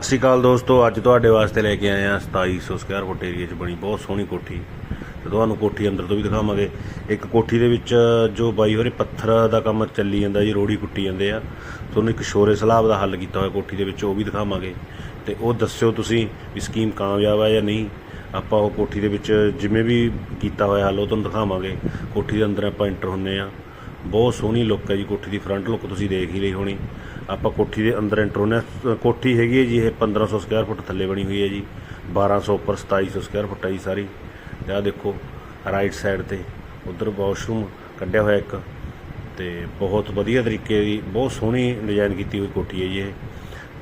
ਸਤਿ ਸ਼੍ਰੀ ਅਕਾਲ ਦੋਸਤੋ, ਅੱਜ ਤੁਹਾਡੇ ਵਾਸਤੇ ਲੈ ਕੇ ਆਏ ਆ 2700 ਸਕੁਅਰ ਫੁੱਟ ਏਰੀਆ 'ਚ ਬਣੀ ਬਹੁਤ ਸੋਹਣੀ ਕੋਠੀ। ਤੇ ਤੁਹਾਨੂੰ ਕੋਠੀ ਅੰਦਰ ਤੋਂ ਵੀ ਦਿਖਾਵਾਂਗੇ। ਇੱਕ ਕੋਠੀ ਦੇ ਵਿੱਚ ਜੋ ਬਾਈ ਹੋਰੇ ਪੱਥਰ ਦਾ ਕੰਮ ਚੱਲੀ ਜਾਂਦਾ ਜੀ, ਰੋੜੀ ਕੁੱਟੀ ਜਾਂਦੇ ਆ। ਤੁਹਾਨੂੰ ਇੱਕ ਸ਼ੋਰੇ ਸਲਾਬ ਦਾ ਹੱਲ ਕੀਤਾ ਹੋਇਆ ਕੋਠੀ ਦੇ ਵਿੱਚ, ਉਹ ਵੀ ਦਿਖਾਵਾਂਗੇ। ਤੇ ਉਹ ਦੱਸਿਓ ਤੁਸੀਂ ਵੀ ਸਕੀਮ ਕਾਮਯਾਬ ਆ ਜਾਂ ਨਹੀਂ। ਆਪਾਂ ਉਹ ਕੋਠੀ ਦੇ ਵਿੱਚ ਜਿਵੇਂ ਵੀ ਕੀਤਾ ਹੋਇਆ ਹੱਲ, ਉਹ ਤੁਹਾਨੂੰ ਦਿਖਾਵਾਂਗੇ। ਕੋਠੀ ਦੇ ਅੰਦਰ ਆਪਾਂ ਐਂਟਰ ਹੁੰਨੇ ਆ। ਬਹੁਤ ਸੋਹਣੀ ਲੁੱਕ ਹੈ ਜੀ, ਕੋਠੀ ਦੀ ਫਰੰਟ ਲੁੱਕ ਤੁਸੀਂ ਦੇਖ ਹੀ ਲਈ ਹੋਣੀ। ਆਪਾਂ ਕੋਠੀ ਦੇ ਅੰਦਰ ਐਂਟਰ ਹੁੰਨੇ ਕੋਠੀ ਹੈਗੀ ਹੈ ਜੀ, ਇਹ 1500 ਸਕੁਅਰ ਫੁੱਟ ਥੱਲੇ ਬਣੀ ਹੋਈ ਹੈ ਜੀ। 1200 ਉੱਪਰ 2700 ਸਕੁਅਰ ਫੁੱਟ ਹੈ ਜੀ ਸਾਰੀ। ਤੇ ਆਹ ਦੇਖੋ ਰਾਈਟ ਸਾਈਡ ਤੇ ਉਧਰ ਵਾਸ਼ਰੂਮ ਕੱਢਿਆ ਹੋਇਆ ਇੱਕ। ਤੇ ਬਹੁਤ ਵਧੀਆ ਤਰੀਕੇ ਦੀ, ਬਹੁਤ ਸੋਹਣੀ ਡਿਜ਼ਾਈਨ ਕੀਤੀ ਹੋਈ ਕੋਠੀ ਹੈ ਜੀ ਇਹ।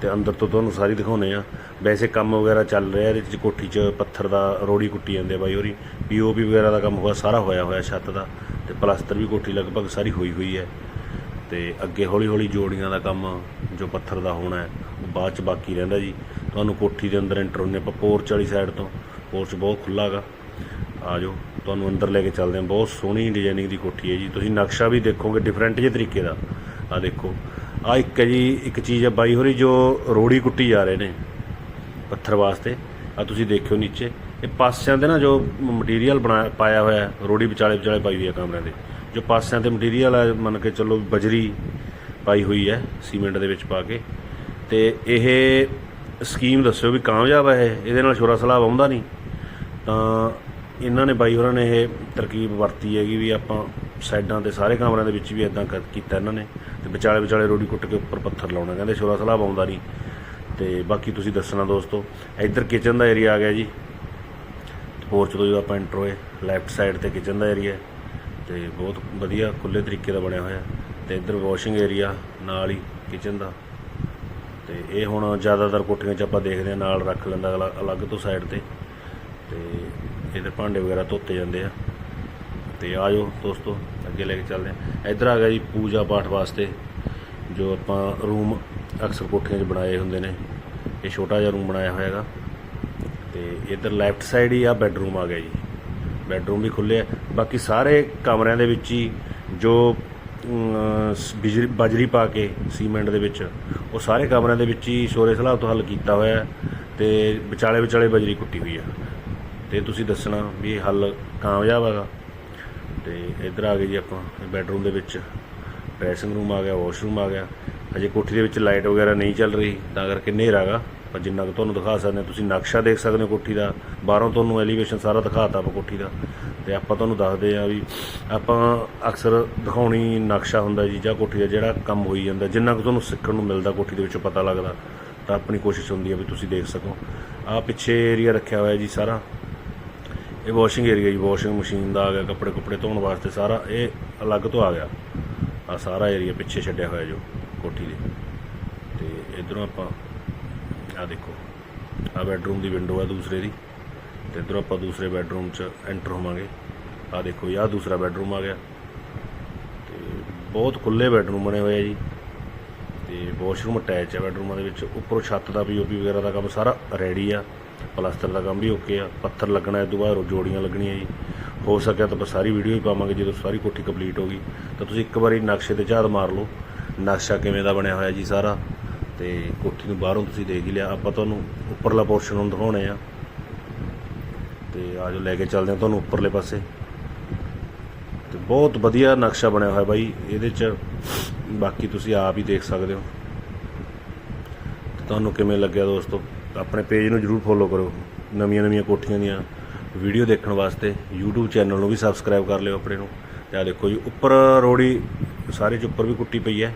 ਤੇ ਅੰਦਰ ਤੋਂ ਤੁਹਾਨੂੰ ਸਾਰੀ ਦਿਖਾਉਨੇ ਆ ਵੈਸੇ ਕੰਮ ਵਗੈਰਾ ਚੱਲ ਰਿਹਾ ਇਹਦੇ 'ਚ ਕੋਠੀ 'ਚ ਪੱਥਰ ਦਾ ਰੋੜੀ ਕੁੱਟੀ ਜਾਂਦੇ ਆ ਬਾਈ ਹੋਰੀ। ਪੀਓਪੀ ਵਗੈਰਾ ਦਾ ਕੰਮ ਹੋਇਆ, ਸਾਰਾ ਹੋਇਆ ਹੋਇਆ ਛੱਤ ਦਾ। ਤੇ ਪਲਸਤਰ ਵੀ ਕੋਠੀ ਲਗਭਗ ਸਾਰੀ ਹੋਈ ਹੋਈ ਹੈ। ਤੇ ਅੱਗੇ ਹੌਲੀ ਹੌਲੀ ਜੋੜੀਆਂ ਦਾ ਕੰਮ ਜੋ ਪੱਥਰ ਦਾ ਹੋਣਾ ਹੈ, ਉਹ ਬਾਅਦ ਚ ਬਾਕੀ ਰਹਿੰਦਾ ਜੀ। ਤੁਹਾਨੂੰ ਕੋਠੀ ਦੇ ਅੰਦਰ ਐਂਟਰ ਹੁੰਨੇ ਆਪਾਂ ਪੋਰਚ ਵਾਲੀ ਸਾਈਡ ਤੋਂ। ਪੋਰਚ ਬਹੁਤ ਖੁੱਲ੍ਹਾ ਹੈਗਾ। ਆ ਜਾਓ, ਤੁਹਾਨੂੰ ਅੰਦਰ ਲੈ ਕੇ ਚੱਲਦੇ ਹਾਂ। ਬਹੁਤ ਸੋਹਣੀ ਡਿਜ਼ਾਈਨਿੰਗ ਦੀ ਕੋਠੀ ਹੈ ਜੀ। ਤੁਸੀਂ ਨਕਸ਼ਾ ਵੀ ਦੇਖੋਗੇ ਡਿਫਰੈਂਟ ਜਿਹੇ ਤਰੀਕੇ ਦਾ। ਆ ਦੇਖੋ, ਆ ਇੱਕ ਹੈ ਜੀ, ਇੱਕ ਚੀਜ਼ ਹੈ ਬਾਈ ਹੋਰੀ ਜੋ ਰੋੜੀ ਕੁੱਟੀ ਜਾ ਰਹੇ ਨੇ ਪੱਥਰ ਵਾਸਤੇ। ਆ ਤੁਸੀਂ ਦੇਖਿਓ ਨੀਚੇ। ਇਹ ਪਾਸਿਆਂ ਦੇ ਨਾ ਜੋ ਮਟੀਰੀਅਲ ਬਣਾ, ਪਾਇਆ ਹੋਇਆ ਰੋੜੀ ਵਿਚਾਲੇ ਵਿਚਾਲੇ ਪਾਈ ਹੋਈ ਹੈ ਕਮਰਿਆਂ ਦੇ ਜੋ ਪਾਸਿਆਂ ਤੇ ਮਟੀਰੀਅਲ ਹੈ ਮੰਨ ਕੇ ਚੱਲੋ ਬਜਰੀ ਪਾਈ ਹੋਈ ਹੈ, ਸੀਮੈਂਟ ਦੇ ਵਿੱਚ ਪਾ ਕੇ। ਤੇ ਇਹ ਸਕੀਮ ਦੱਸਿਓ ਵੀ ਕਾਮਯਾਬ ਹੈ ਇਹ, ਇਹਦੇ ਨਾਲ ਸ਼ੋਰਾ ਸਲਾਬ ਆਉਂਦਾ ਨਹੀਂ। ਤਾਂ ਇਹਨਾਂ ਨੇ ਬਾਈ ਹੋਰਾਂ ਨੇ ਇਹ ਤਰਕੀਬ ਵਰਤੀ ਹੈਗੀ ਵੀ ਆਪਾਂ ਸਾਈਡਾਂ ਤੇ ਸਾਰੇ ਕਮਰਿਆਂ ਦੇ ਵਿੱਚ ਵੀ ਇਦਾਂ ਕੀਤਾ ਇਹਨਾਂ ਨੇ। ਤੇ ਵਿਚਾਲੇ ਵਿਚਾਲੇ ਰੋੜੀ ਕੁੱਟ ਕੇ ਉੱਪਰ ਪੱਥਰ ਲਾਉਣਾ, ਕਹਿੰਦੇ ਸ਼ੋਰਾ ਸਲਾਬ ਆਉਂਦਾ ਨਹੀਂ। ਤੇ ਬਾਕੀ ਤੁਸੀਂ ਦੱਸਣਾ ਦੋਸਤੋ, ਇੱਧਰ ਕਿਚਨ ਦਾ ਏਰੀਆ ਆ ਗਿਆ ਜੀ। ਪੋਰਚ ਤੋਂ ਜਦੋਂ ਆਪਾਂ ਐਂਟਰ ਹੋਏ ਲੈਫਟ ਸਾਈਡ ਤੇ ਕਿਚਨ ਦਾ ਏਰੀਆ ਤੇ ਬਹੁਤ ਵਧੀਆ ਖੁੱਲੇ ਤਰੀਕੇ ਦਾ ਬਣਿਆ ਹੋਇਆ। ਤੇ ਇੱਧਰ ਵਾਸ਼ਿੰਗ ਏਰੀਆ ਨਾਲ ਹੀ ਕਿਚਨ ਦਾ। ਤੇ ਇਹ ਹੁਣ ਜ਼ਿਆਦਾਤਰ ਕੋਠੀਆਂ 'ਚ ਆਪਾਂ ਦੇਖਦੇ ਹਾਂ, ਨਾਲ ਰੱਖ ਲੈਂਦਾ ਅਗਲਾ, ਅਲੱਗ ਤੋਂ ਸਾਈਡ ਤੇ। ਤੇ ਇਹਦੇ ਭਾਂਡੇ ਵਗੈਰਾ ਧੋਤੇ ਜਾਂਦੇ ਆ। ਤੇ ਆ ਜਾਓ ਦੋਸਤੋ, ਅੱਗੇ ਲੈ ਕੇ ਚੱਲਦੇ ਆ ਇੱਧਰ ਆ ਗਿਆ ਜੀ ਪੂਜਾ ਪਾਠ ਵਾਸਤੇ, ਜੋ ਆਪਾਂ ਰੂਮ ਅਕਸਰ ਕੋਠੀਆਂ 'ਚ ਬਣਾਏ ਹੁੰਦੇ ਨੇ। ਇਹ ਛੋਟਾ ਜਿਹਾ ਰੂਮ ਬਣਾਇਆ ਹੋਇਆ ਹੈਗਾ। ਤੇ ਇੱਧਰ ਲੈਫਟ ਸਾਈਡ ਹੀ ਆ ਬੈੱਡਰੂਮ ਆ ਗਿਆ ਜੀ। ਬੈਡਰੂਮ ਵੀ ਖੁੱਲੇ ਆ। ਬਾਕੀ ਸਾਰੇ ਕਮਰਿਆਂ ਦੇ ਵਿੱਚ ਹੀ ਜੋ ਅਮ, ਬਿਜਲੀ ਬਜਰੀ ਪਾ ਕੇ ਸੀਮੈਂਟ ਦੇ ਵਿੱਚ ਉਹ ਸਾਰੇ ਕਮਰਿਆਂ ਦੇ ਵਿੱਚ ਹੀ ਸ਼ੋਰੇ ਸਲਾਬ ਤੋਂ ਹੱਲ ਕੀਤਾ ਹੋਇਆ ਹੈ ਤੇ ਵਿਚਾਲੇ ਵਿਚਾਲੇ ਬਜਰੀ ਕੁੱਟੀ ਹੋਈ ਆ। ਤੇ ਤੁਸੀਂ ਦੱਸਣਾ ਵੀ ਇਹ ਹੱਲ ਕਾਮਯਾਬ ਹੈਗਾ। ਤੇ ਇੱਧਰ ਆ ਗਏ ਜੀ ਆਪਾਂ ਬੈਡਰੂਮ ਦੇ ਵਿੱਚ। ਡਰੈਸਿੰਗ ਰੂਮ ਆ ਗਿਆ ਵਾਸ਼ਰੂਮ ਆ ਗਿਆ। ਹਜੇ ਕੋਠੀ ਦੇ ਵਿੱਚ ਲਾਈਟ ਵਗੈਰਾ ਨਹੀਂ ਚੱਲ ਰਹੀ ਤਾਂ ਕਰਕੇ ਹਨੇਰਾ ਹੈਗਾ। ਪਰ ਜਿੰਨਾ ਕੁ ਤੁਹਾਨੂੰ ਦਿਖਾ ਸਕਦੇ ਤੁਸੀਂ ਨਕਸ਼ਾ ਦੇਖ ਸਕਦੇ ਹੋ ਕੋਠੀ ਦਾ। ਬਾਹਰੋਂ ਤੁਹਾਨੂੰ ਐਲੀਵੇਸ਼ਨ ਸਾਰਾ ਦਿਖਾਤਾ ਆਪਾਂ ਕੋਠੀ ਦਾ। ਤੇ ਆਪਾਂ ਤੁਹਾਨੂੰ ਦੱਸਦੇ ਆ ਵੀ ਆਪਾਂ ਅਕਸਰ ਦਿਖਾਉਣੀ ਨਕਸ਼ਾ ਹੁੰਦਾ ਜੀ ਜਾਂ ਕੋਠੀ ਦਾ ਜਿਹੜਾ ਕੰਮ ਹੋਈ ਜਾਂਦਾ, ਜਿੰਨਾ ਕੁ ਤੁਹਾਨੂੰ ਸਿੱਖਣ ਨੂੰ ਮਿਲਦਾ ਕੋਠੀ ਦੇ ਵਿੱਚੋਂ ਪਤਾ ਲੱਗਦਾ, ਤਾਂ ਆਪਣੀ ਕੋਸ਼ਿਸ਼ ਹੁੰਦੀ ਹੈ ਵੀ ਤੁਸੀਂ ਦੇਖ ਸਕੋ। ਆ ਪਿੱਛੇ ਏਰੀਆ ਰੱਖਿਆ ਹੋਇਆ ਜੀ ਸਾਰਾ। ਇਹ ਵਾਸ਼ਿੰਗ ਏਰੀਆ ਜੀ ਵਾਸ਼ਿੰਗ ਮਸ਼ੀਨ ਦਾ ਆ ਗਿਆ, ਕੱਪੜੇ ਕੁੱਪੜੇ ਧੋਣ ਵਾਸਤੇ ਸਾਰਾ, ਇਹ ਅਲੱਗ ਤੋਂ ਆ ਗਿਆ। ਆ ਸਾਰਾ ਏਰੀਆ ਪਿੱਛੇ ਛੱਡਿਆ ਹੋਇਆ ਜੋ ਕੋਠੀ ਦੇ। ਤੇ ਇਧਰੋਂ ਆਪਾਂ ਆ ਦੇਖੋ ਆ ਬੈੱਡਰੂਮ ਦੀ ਵਿੰਡੋ ਆ ਦੂਸਰੇ ਦੀ, ਤੇ ਇਧਰੋਂ ਆਪਾਂ ਦੂਸਰੇ ਬੈੱਡਰੂਮ 'ਚ ਐਂਟਰ ਹੋਵਾਂਗੇ। ਆ ਦੇਖੋ ਇਹ ਆਹ ਦੂਸਰਾ ਬੈੱਡਰੂਮ ਆ ਗਿਆ। ਤੇ ਬਹੁਤ ਖੁੱਲੇ ਬੈੱਡਰੂਮ ਬਣੇ ਹੋਏ ਆ ਜੀ। ਤੇ ਵਾਸ਼ਰੂਮ ਅਟੈਚ ਹੈ ਬੈਡਰੂਮਾਂ ਦੇ ਵਿੱਚ। ਉੱਪਰੋਂ ਛੱਤ ਦਾ ਪੀਓਪੀ ਵਗੈਰਾ ਦਾ ਕੰਮ ਸਾਰਾ ਰੈਡੀ ਆ। ਪਲਾਸਟਰ ਦਾ ਕੰਮ ਵੀ ਓਕੇ ਆ। ਪੱਥਰ ਲੱਗਣਾ ਇਸ ਤੋਂ ਬਾਅਦ, ਜੋੜੀਆਂ ਲੱਗਣੀਆਂ ਜੀ। ਹੋ ਸਕਿਆ ਤਾਂ ਆਪਾਂ ਸਾਰੀ ਵੀਡੀਓ ਹੀ ਪਾਵਾਂਗੇ, ਜਦੋਂ ਸਾਰੀ ਕੋਠੀ ਕੰਪਲੀਟ ਹੋ ਗਈ। ਤਾਂ ਤੁਸੀਂ ਇੱਕ ਵਾਰੀ ਨਕਸ਼ੇ ਤੇ ਝਾਤ ਮਾਰ ਲਓ। ਨਕਸ਼ਾ ਕਿਵੇਂ ਦਾ ਬਣਿਆ ਹੋਇਆ ਜੀ ਸਾਰਾ। ਤੇ ਕੋਠੀ ਨੂੰ ਬਾਹਰੋਂ ਤੁਸੀਂ ਦੇਖ ਹੀ ਲਿਆ। ਆਪਾਂ ਤੁਹਾਨੂੰ ਉੱਪਰਲਾ ਪੋਰਸ਼ਨ ਨੂੰ ਦਿਖਾਉਣੇ ਆ। ਤੇ ਆਜੋ ਲੈ ਕੇ ਚੱਲਦੇ ਹਾਂ ਤੁਹਾਨੂੰ ਉੱਪਰਲੇ ਪਾਸੇ। ਤੇ ਬਹੁਤ ਵਧੀਆ ਨਕਸ਼ਾ ਬਣਿਆ ਹੋਇਆ ਬਾਈ, ਇਹਦੇ ਚ ਬਾਕੀ ਤੁਸੀਂ ਆਪ ਹੀ ਦੇਖ ਸਕਦੇ ਹੋ। ਤੇ ਤੁਹਾਨੂੰ ਕਿਵੇਂ ਲੱਗਿਆ ਦੋਸਤੋ? ਆਪਣੇ ਪੇਜ ਨੂੰ ਜਰੂਰ ਫੋਲੋ ਕਰੋ। ਨਵੀਆਂ ਨਵੀਆਂ ਕੋਠੀਆਂ ਦੀਆਂ ਵੀਡੀਓ ਦੇਖਣ ਵਾਸਤੇ। YouTube ਚੈਨਲ ਨੂੰ ਵੀ ਸਬਸਕ੍ਰਾਈਬ ਕਰ ਲਿਓ ਆਪਣੇ ਨੂੰ। ਤੇ ਆ ਦੇਖੋ ਜੀ, ਉੱਪਰ ਰੋੜੀ, ਸਾਰੇ ਚ ਉੱਪਰ ਵੀ ਕੁੱਟੀ ਪਈ ਹੈ।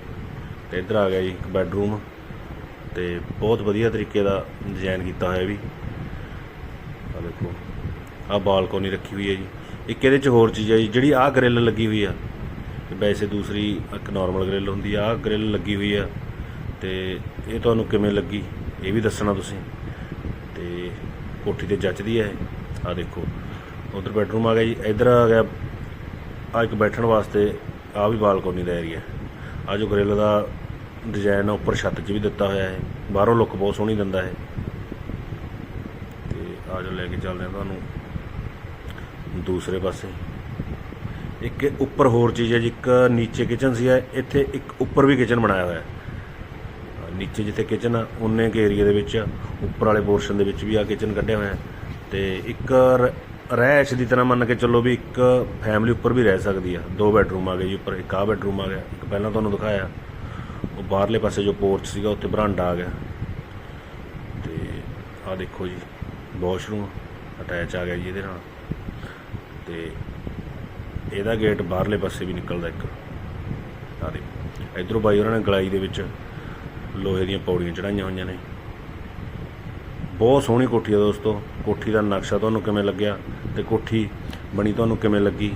ਤੇ ਇੱਧਰ ਆ ਗਿਆ ਜੀ, ਇੱਕ ਬੈੱਡਰੂਮ ਤੇ ਬਹੁਤ ਵਧੀਆ ਤਰੀਕੇ ਦਾ ਡਿਜ਼ਾਈਨ ਕੀਤਾ ਹੋਇਆ ਵੀ। ਆ ਦੇਖੋ ਆ ਬਾਲਕੋਨੀ ਰੱਖੀ ਹੋਈ ਹੈ ਜੀ। ਇੱਕ ਇਹਦੇ ਚ ਹੋਰ ਚੀਜ਼ ਹੈ ਜੀ, ਜਿਹੜੀ ਆਹ ਗ੍ਰਿਲ ਲੱਗੀ ਹੋਈ ਆ। ਤੇ ਵੈਸੇ ਦੂਸਰੀ ਇੱਕ ਨਾਰਮਲ ਗ੍ਰਿਲ ਹੁੰਦੀ ਆ, ਆਹ ਗ੍ਰਿਲ ਲੱਗੀ ਹੋਈ ਆ। ਤੇ ਇਹ ਤੁਹਾਨੂੰ ਕਿਵੇਂ ਲੱਗੀ, ਇਹ ਵੀ ਦੱਸਣਾ ਤੁਸੀਂ। ਤੇ ਕੋਠੀ ਤੇ ਜੱਚਦੀ ਹੈ ਆ ਦੇਖੋ, ਉਧਰ ਬੈਡਰੂਮ ਆ ਗਿਆ ਜੀ। ਇੱਧਰ ਆ ਗਿਆ ਆ ਇੱਕ ਬੈਠਣ ਵਾਸਤੇ ਆ ਵੀ ਬਾਲਕੋਨੀ ਦਾ ਏਰੀਆ ਆ ਜੋ ਗ੍ਰਿਲ ਦਾ ਡਿਜ਼ਾਈਨ ਉੱਪਰ ਛੱਤ 'ਚ ਵੀ ਦਿੱਤਾ ਹੋਇਆ ਹੈ। ਬਾਹਰੋਂ ਲੁੱਕ ਬਹੁਤ ਸੋਹਣੀ ਦਿੰਦਾ ਹੈ। ਤੇ ਆ ਜੋ ਲੈ ਕੇ ਚੱਲਦੇ ਆ ਤੁਹਾਨੂੰ ਦੂਸਰੇ ਪਾਸੇ। ਇੱਕ ਉੱਪਰ ਹੋਰ ਚੀਜ਼ ਹੈ ਜੀ, ਇੱਕ ਨੀਚੇ ਕਿਚਨ ਸੀ ਹੈ ਇੱਥੇ ਇੱਕ ਉੱਪਰ ਵੀ ਕਿਚਨ ਬਣਾਇਆ ਹੋਇਆ ਹੈ। ਨੀਚੇ ਜਿੱਥੇ ਕਿਚਨ ਆ, ਉਹਨੇ ਕੇ ਏਰੀਆ ਦੇ ਵਿੱਚ, ਉੱਪਰ ਵਾਲੇ ਪੋਰਸ਼ਨ ਦੇ ਵਿੱਚ ਵੀ ਆ ਕਿਚਨ ਕੱਢਿਆ ਹੋਇਆ ਤੇ ਇੱਕ ਰਹਿਸ਼ ਦੀ ਤਰ੍ਹਾਂ ਮੰਨ ਕੇ ਚੱਲੋ ਵੀ ਇੱਕ ਫੈਮਿਲੀ ਉੱਪਰ ਵੀ ਰਹਿ ਸਕਦੀ ਆ। ਦੋ ਬੈਡਰੂਮ ਆ ਗਏ ਜੀ ਉੱਪਰ, ਇੱਕ ਆ ਬੈਡਰੂਮ ਆ ਗਿਆ। ਇੱਕ ਪਹਿਲਾਂ ਤੁਹਾਨੂੰ ਦਿਖਾਇਆ। ਉਹ ਬਾਹਰਲੇ ਪਾਸੇ ਜੋ ਪੋਰਚ ਸੀਗਾ, ਉੱਥੇ ਬਰਾਂਡਾ ਆ ਗਿਆ। ਤੇ ਆ ਦੇਖੋ ਜੀ, ਵਾਸ਼ਰੂਮ ਅਟੈਚ ਆ ਗਿਆ ਜੀ ਇਹਦੇ ਨਾਲ। ਤੇ ਇਹਦਾ ਗੇਟ ਬਾਹਰਲੇ ਪਾਸੇ ਵੀ ਨਿਕਲਦਾ ਇੱਕ। ਆ ਦੇਖੋ, ਇਧਰੋਂ ਬਾਈ ਉਹਨਾਂ ਨੇ ਗਲਾਈ ਦੇ ਵਿੱਚ ਲੋਹੇ ਦੀਆਂ ਪੌੜੀਆਂ ਚੜਾਈਆਂ ਹੋਈਆਂ ਨੇ। ਬਹੁਤ ਸੋਹਣੀ ਕੋਠੀ ਆ ਦੋਸਤੋ। ਕੋਠੀ ਦਾ ਨਕਸ਼ਾ ਤੁਹਾਨੂੰ ਕਿਵੇਂ ਲੱਗਿਆ ਤੇ ਕੋਠੀ ਬਣੀ ਤੁਹਾਨੂੰ ਕਿਵੇਂ ਲੱਗੀ?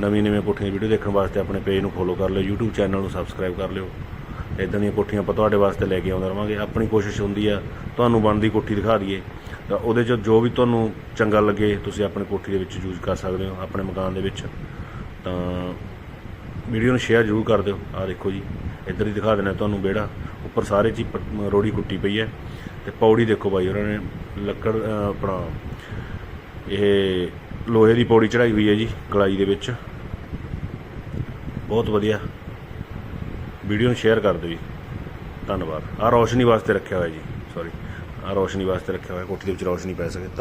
ਨਵੀਂ ਨਵੀਂ ਕੋਠੀਆਂ ਵੀਡੀਓ ਦੇਖਣ ਵਾਸਤੇ ਆਪਣੇ ਪੇਜ ਨੂੰ ਫੋਲੋ ਕਰ ਲਿਓ, YouTube ਚੈਨਲ ਨੂੰ ਸਬਸਕ੍ਰਾਈਬ ਕਰ ਲਿਓ। ਇਦਾਂ ਦੀਆਂ ਕੋਠੀਆਂ ਆਪਾਂ ਤੁਹਾਡੇ ਵਾਸਤੇ ਲੈ ਕੇ ਆਉਂਦੇ ਰਵਾਂਗੇ। ਆਪਣੀ ਕੋਸ਼ਿਸ਼ ਹੁੰਦੀ ਆ, ਤੁਹਾਨੂੰ ਬਣਦੀ ਕੋਠੀ ਦਿਖਾ ਦਈਏ। ਤਾਂ ਉਹਦੇ 'ਚ ਜੋ ਵੀ ਤੁਹਾਨੂੰ ਚੰਗਾ ਲੱਗੇ, ਤੁਸੀਂ ਆਪਣੀ ਕੋਠੀ ਦੇ ਵਿੱਚ ਯੂਜ਼ ਕਰ ਸਕਦੇ ਹੋ, ਆਪਣੇ ਮਕਾਨ ਦੇ ਵਿੱਚ। ਤਾਂ ਵੀਡੀਓ ਨੂੰ ਸ਼ੇਅਰ ਜ਼ਰੂਰ ਕਰ ਦਿਓ। ਆਹ ਦੇਖੋ ਜੀ, ਇੱਧਰ ਹੀ ਦਿਖਾ ਦੇਣਾ ਤੁਹਾਨੂੰ ਵਿਹੜਾ। ਉੱਪਰ ਸਾਰੇ 'ਚ ਪ- ਰੋੜੀ ਕੁੱਟੀ ਪਈ ਹੈ। ਤੇ ਪੌੜੀ ਦੇਖੋ ਬਾਈ ਉਹਨਾਂ ਨੇ ਲੱਕੜ ਆਪਣਾ ਇਹ ਲੋਹੇ ਦੀ ਪੌੜੀ ਚੜਾਈ ਹੋਈ ਹੈ ਜੀ ਕਲਾਈ ਦੇ ਵਿੱਚ। ਬਹੁਤ ਵਧੀਆ। ਵੀਡੀਓ ਨੂੰ ਸ਼ੇਅਰ ਕਰ ਦਿਓ ਜੀ। ਧੰਨਵਾਦ। ਆਹ ਰੌਸ਼ਨੀ ਵਾਸਤੇ ਰੱਖਿਆ ਹੋਇਆ ਜੀ ਸੌਰੀ ਆਹ ਰੋਸ਼ਨੀ ਵਾਸਤੇ ਰੱਖਿਆ ਹੋਇਆ, ਕੋਠੀ ਦੇ ਵਿੱਚ ਰੌਸ਼ਨੀ ਪੈ ਸਕੇ। ਧੰਨ-